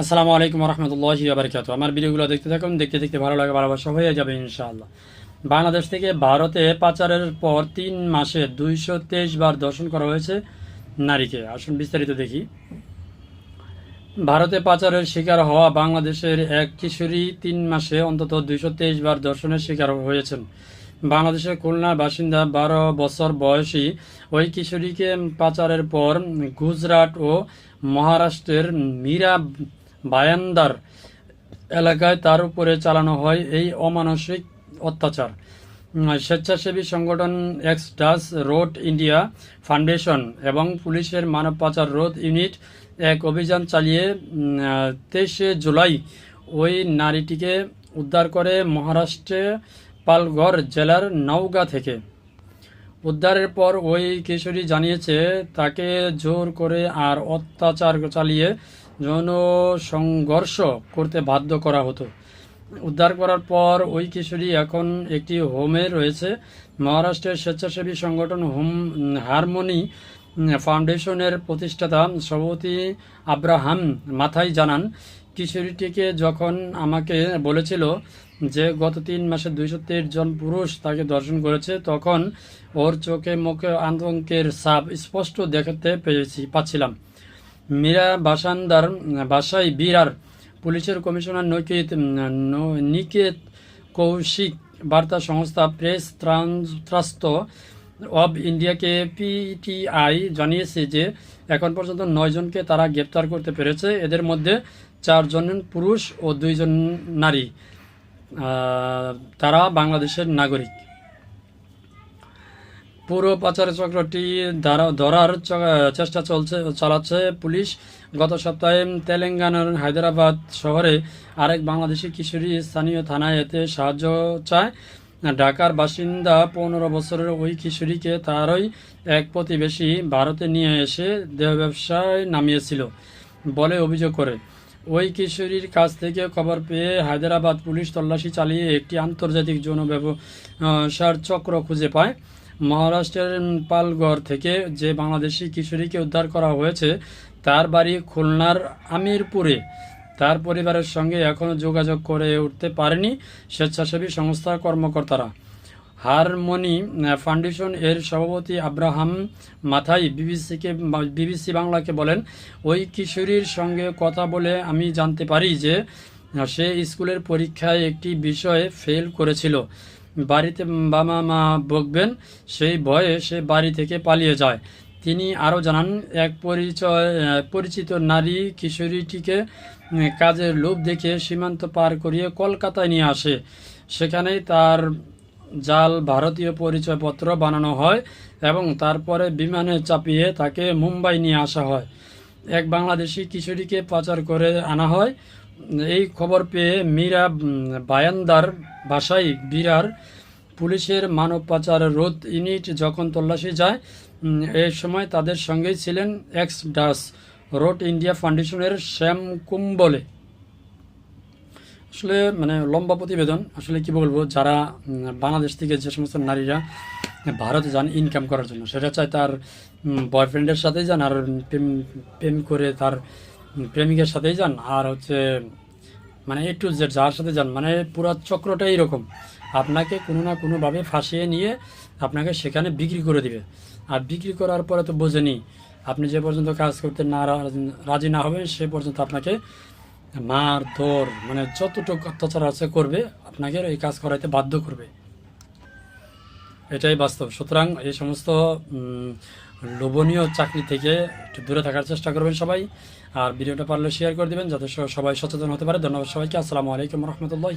আসসালামু আলাইকুম রহমতুল্লাহি আবরকাত আমার ভিডিওগুলো দেখতে থাকুন, দেখতে দেখতে ভালো লাগে, ভালোবাসা হয়ে যাবে ইনশাআল্লাহ। বাংলাদেশ থেকে ভারতে পাচারের পর তিন মাসে দুইশো তেইশ বার দর্শন করা হয়েছে নারীকে। আসুন বিস্তারিত দেখি। ভারতে পাচারের শিকার হওয়া বাংলাদেশের এক কিশোরী তিন মাসে অন্তত দুইশো তেইশ বার দর্শনের শিকার হয়েছেন। বাংলাদেশের খুলনার বাসিন্দা বারো বছর বয়সী ওই কিশোরীকে পাচারের পর গুজরাট ও মহারাষ্ট্রের মীরা বায়ান্দার এলাকায় তার উপরে চালানো হয় এই অমানসিক অত্যাচার। স্বেচ্ছাসেবী সংগঠন এক্স ডাস রোড ইন্ডিয়া ফাউন্ডেশন এবং পুলিশের মানব পাচার রোধ ইউনিট এক অভিযান চালিয়ে তেইশে জুলাই ওই নারীটিকে উদ্ধার করে মহারাষ্ট্রে পালঘর জেলার নওগাঁ থেকে। উদ্ধারের পর ওই কিশোরী জানিয়েছে, তাকে জোর করে আর অত্যাচার চালিয়ে যৌন সংঘর্ষ করতে বাধ্য করা হতো। উদ্ধার করার পর ওই কিশোরী এখন একটি হোমে রয়েছে। মহারাষ্ট্রের স্বেচ্ছাসেবী সংগঠন হোম হারমোনি ফাউন্ডেশনের প্রতিষ্ঠাতা সভাপতি আব্রাহাম মাথাই জানান কিশোরীটিকে যখন আমাকে বলেছিল যে গত তিন মাসে দুইশো তেইশ জন পুরুষ তাকে দর্শন করেছে, তখন ওর চোখে মুখে আতঙ্কের সাপ স্পষ্ট দেখাতে পেয়েছি, পাচ্ছিলাম। মীরা বাসান্দার, বাসাই বিরার পুলিশের কমিশনার নৈকিত, নিকেত কৌশিক বার্তা সংস্থা প্রেস ট্রাস্ট অব ইন্ডিয়াকে পিটিআই জানিয়েছে যে এখন পর্যন্ত নয়জনকে তারা গ্রেপ্তার করতে পেরেছে। এদের মধ্যে চারজন পুরুষ ও দুইজন নারী তারা বাংলাদেশের নাগরিক। পুরো পাচার চক্রটি ধরা- ধরার চেষ্টা চলছে চালাচ্ছে পুলিশ। গত সপ্তাহে তেলেঙ্গানার হায়দ্রাবাদ শহরে আরেক বাংলাদেশি কিশোরী স্থানীয় থানায় এতে সাহায্য চায়। ঢাকার বাসিন্দা পনেরো বছরের ওই কিশোরীকে তারই এক প্রতিবেশী ভারতে নিয়ে এসে দেহ ব্যবসায় নামিয়েছিল বলে অভিযোগ করে। ওই কিশোরীর কাছ থেকে খবর পেয়ে হায়দ্রাবাদ পুলিশ তল্লাশি চালিয়ে একটি আন্তর্জাতিক যৌন ব্যবসার চক্র খুঁজে পায়। মহারাষ্ট্রের পালগড় থেকে যে বাংলাদেশি কিশোরীকে উদ্ধার করা হয়েছে, তার বাড়ি খুলনার আমিরপুরে। তার পরিবারের সঙ্গে এখনও যোগাযোগ করে উঠতে পারেনি স্বেচ্ছাসেবী সংস্থার কর্মকর্তারা। হারমোনি ফাউন্ডেশন এর সভাপতি আব্রাহাম মাথাই বিবিসিকে বিবিসি বাংলাকে বলেন, ওই কিশোরীর সঙ্গে কথা বলে আমি জানতে পারি যে সে স্কুলের পরীক্ষায় একটি বিষয়ে ফেল করেছিল। বাড়িতে বাবা মা বকবেন, সেই ভয়ে সে বাড়ি থেকে পালিয়ে যায়। তিনি আরও জানান, এক পরিচয় পরিচিত নারী কিশোরীটিকে কাজের লোভ দেখে সীমান্ত পার করিয়ে কলকাতায় নিয়ে আসে। সেখানেই তার জাল ভারতীয় পরিচয়পত্র বানানো হয় এবং তারপরে বিমানে চাপিয়ে তাকে মুম্বাই নিয়ে আসা হয়। এক বাংলাদেশি কিশোরীকে পাচার করে আনা হয়। এই খবর পেয়ে মীরা বায়ান্দার বাসায় বিরার পুলিশের মানব পাচার রোধ ইউনিট যখন তল্লাশি যায় এই সময় তাদের সঙ্গেই ছিলেন এক্স ডাস রোড ইন্ডিয়া ফাউন্ডেশনের শ্যাম কুম্বলে। আসলে মানে লম্বা প্রতিবেদন। আসলে কি বলব, যারা বাংলাদেশ থেকে যে সমস্ত নারীরা ভারতে যান ইনকাম করার জন্য, সেটা চায় তার বয়ফ্রেন্ডের সাথেই যান, আর প্রেম প্রেম করে তার প্রেমিকের সাথেই যান। আর হচ্ছে মানে এ টু জেড যার সাথে যান মানে পুরো চক্রটা এইরকম আপনাকে কোনো না কোনোভাবে ফাঁসিয়ে নিয়ে আপনাকে সেখানে বিক্রি করে দিবে। আর বিক্রি করার পরে তো বোঝেনি, আপনি যে পর্যন্ত কাজ করতে না রাজি না হবেন, সে পর্যন্ত আপনাকে মার, ধর মানে যতটুকু অত্যাচার আছে করবে, আপনাকে এই কাজ করাইতে বাধ্য করবে। এটাই বাস্তব। সুতরাং এই সমস্ত লোভনীয় চাকরি থেকে একটু দূরে থাকার চেষ্টা করবেন সবাই, আর ভিডিওটা পারলে শেয়ার করে দেবেন, যাতে সবাই সচেতন হতে পারে। ধন্যবাদ সবাইকে। আসসালামু আলাইকুম রহমতুল্লাহ